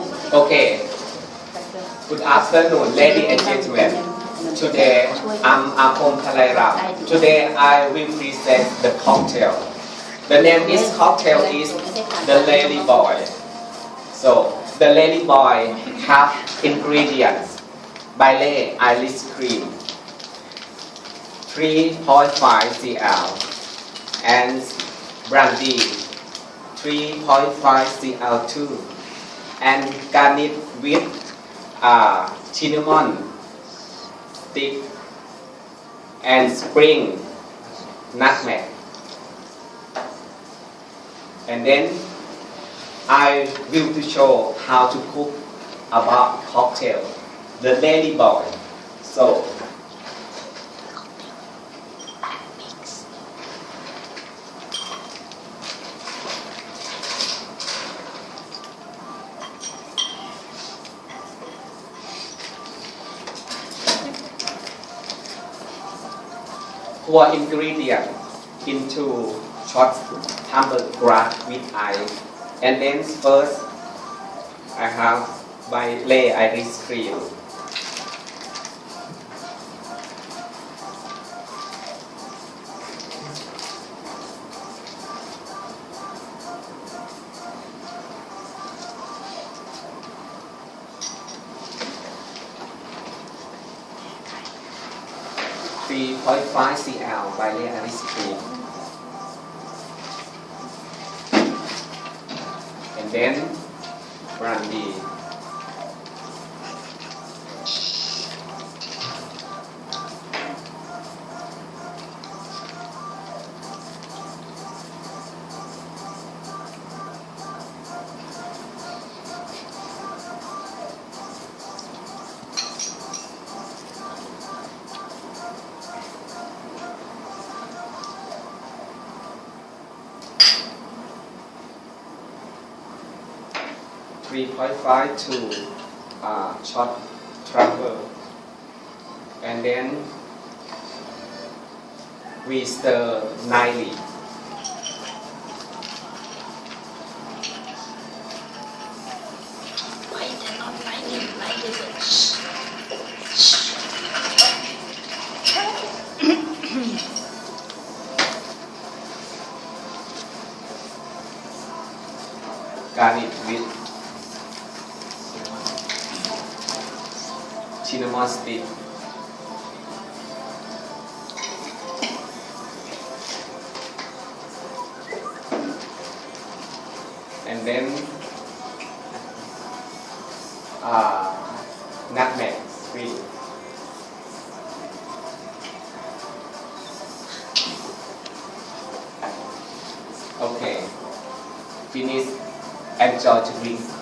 Okay. Good afternoon, ladies and gentlemen. Today, I'm Apom Thalairam. Today, I will present the cocktail. The name is cocktail is the Lady Boy. So, the Lady Boy have ingredients: Bailey Iris cream, 3.5 cl, and brandy, 3.5 cl too, and garnish with uh, cinnamon stick and spring nutmeg. And then I will to show how to cook about cocktail, the lady boy. So pour ingredient into short tumbler glass with ice. And then first I have by lay ice cream. 3.5 cl by Leon Alice Tree. And then brandy. 3.5 to uh, short travel. And then we stir nightly. it with cinnamon stick. And then uh, nutmeg sweet. Okay, finish enjoy to drink